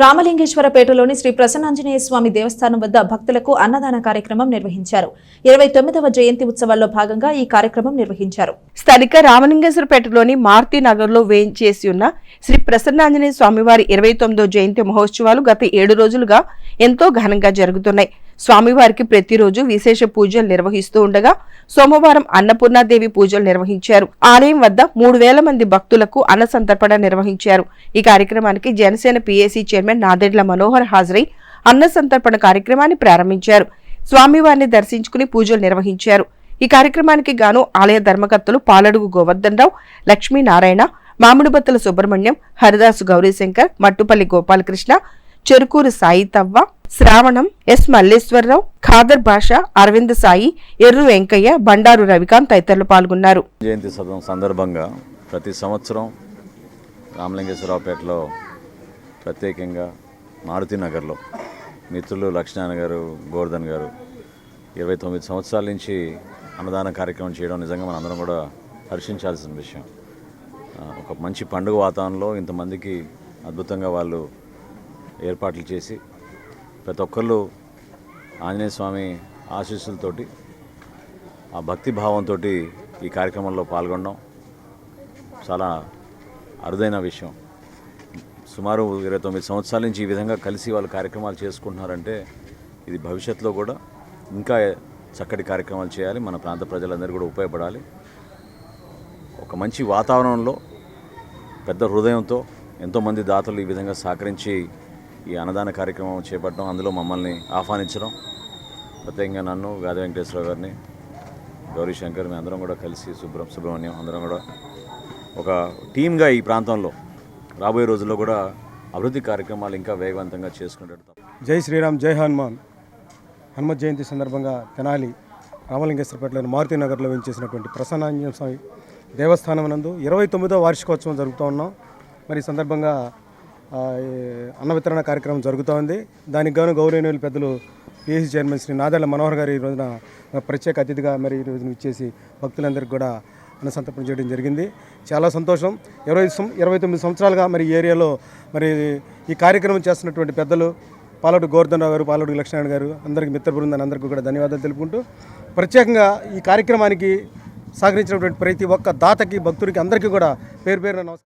రామలింగేశ్వరపేటలోని శ్రీ ప్రసన్నాంజనేయ స్వామి దేవస్థానం వద్ద భక్తులకు అన్నదాన కార్యక్రమం నిర్వహించారు. ఇరవై తొమ్మిదవ జయంతి ఉత్సవాల్లో భాగంగా ఈ కార్యక్రమం నిర్వహించారు. స్థానిక రామలింగేశ్వరపేటలోని మారుతి నగర్లో వేయించేసి ఉన్న శ్రీ ప్రసన్నాంజనేయ స్వామివారి ఇరవై తొమ్మిదో జయంతి మహోత్సవాలు గత ఏడు రోజులుగా ఎంతో ఘనంగా జరుగుతున్నాయి. స్వామివారికి ప్రతిరోజు విశేష పూజలు నిర్వహిస్తూ ఉండగా సోమవారం అన్నపూర్ణాదేవి పూజలు నిర్వహించారు. ఆలయం వద్ద మూడు వేల మంది భక్తులకు అన్న సంతర్పణ నిర్వహించారు. ఈ కార్యక్రమానికి జనసేన పీఏసీ చైర్మన్ నాదెడ్ల మనోహర్ హాజరై అన్న సంతర్పణ కార్యక్రమాన్ని ప్రారంభించారు. స్వామివారిని దర్శించుకుని పూజలు నిర్వహించారు. ఈ కార్యక్రమానికి గాను ఆలయ ధర్మకర్తలు పాలడుగు గోవర్ధన్ రావు లక్ష్మీనారాయణ మామిడిబత్తుల సుబ్రహ్మణ్యం హరిదాసు గౌరీశంకర్ మట్టుపల్లి గోపాలకృష్ణ చెరుకూరు సాయి తవ్వ శ్రావణం ఎస్ మల్లేశ్వరరావు ఖాదర్ భాష అరవింద్ సాయి ఎర్రు వెంకయ్య బండారు రవికాంత్ తదితరులు పాల్గొన్నారు. జయంతి సదం సందర్భంగా ప్రతి సంవత్సరం రామలింగేశ్వరరావుపేటలో ప్రత్యేకంగా మారుతి నగర్లో మిత్రులు లక్ష్మీనారాయణ గారు గోవర్ధన్ గారు ఇరవై తొమ్మిది సంవత్సరాల నుంచి అన్నదాన కార్యక్రమం చేయడం నిజంగా మన అందరం కూడా హర్షించాల్సిన విషయం. ఒక మంచి పండుగ వాతావరణంలో ఇంతమందికి అద్భుతంగా వాళ్ళు ఏర్పాట్లు చేసి ప్రతి ఒక్కళ్ళు ఆంజనేయ స్వామి ఆశీస్సులతోటి ఆ భక్తి భావంతో ఈ కార్యక్రమంలో పాల్గొనడం చాలా అరుదైన విషయం. సుమారు ఇరవై తొమ్మిది సంవత్సరాల నుంచి ఈ విధంగా కలిసి వాళ్ళు కార్యక్రమాలు చేసుకుంటున్నారంటే ఇది భవిష్యత్తులో కూడా ఇంకా చక్కటి కార్యక్రమాలు చేయాలి. మన ప్రాంత ప్రజలందరూ కూడా ఉపయోగపడాలి. ఒక మంచి వాతావరణంలో పెద్ద హృదయంతో ఎంతోమంది దాతలు ఈ విధంగా సహకరించి ఈ అన్నదాన కార్యక్రమం చేపట్టడం అందులో మమ్మల్ని ఆహ్వానించడం. ప్రత్యేకంగా నన్ను గాది వెంకటేశ్వర గారిని గౌరీ శంకర్ మేము అందరం కూడా కలిసి సుబ్రహ్ సుబ్రహ్మణ్యం అందరం కూడా ఒక టీమ్గా ఈ ప్రాంతంలో రాబోయే రోజుల్లో కూడా అభివృద్ధి కార్యక్రమాలు ఇంకా వేగవంతంగా చేసుకుంటాడు జై శ్రీరామ్ జై హనుమాన్. హనుమత్ జయంతి సందర్భంగా తెనాలి రామలింగేశ్వరపేటలోని మారుతి నగర్లో వెంచేసినటువంటి ప్రసన్నాంజన స్వామి దేవస్థానం నందు ఇరవై తొమ్మిదో వార్షికోత్సవం జరుగుతూ ఉన్నాం. మరి ఈ సందర్భంగా అన్న వితరణ కార్యక్రమం జరుగుతూ ఉంది దానికి గాను గౌరవనీయులు పెద్దలు పిఎస్సి చైర్మన్ శ్రీ నాదెళ్ళ మనోహర్ గారు ఈ రోజున ప్రత్యేక అతిథిగా మరి ఈ రోజున ఇచ్చేసి భక్తులందరికీ కూడా అన్న చేయడం జరిగింది. చాలా సంతోషం. ఇరవై సం ఇరవై తొమ్మిది సంవత్సరాలుగా మరి ఏరియాలో మరి ఈ కార్యక్రమం చేస్తున్నటువంటి పెద్దలు పాలడు గోవర్ధన్ గారు పాలడు లక్ష్మణ్ గారు అందరికీ మిత్ర బృందాన్ని అందరికీ కూడా ధన్యవాదాలు తెలుపుకుంటూ ప్రత్యేకంగా ఈ కార్యక్రమానికి సహకరించినటువంటి ప్రతి ఒక్క దాతకి భక్తుడికి అందరికీ కూడా పేరు పేరున నమస్కారం.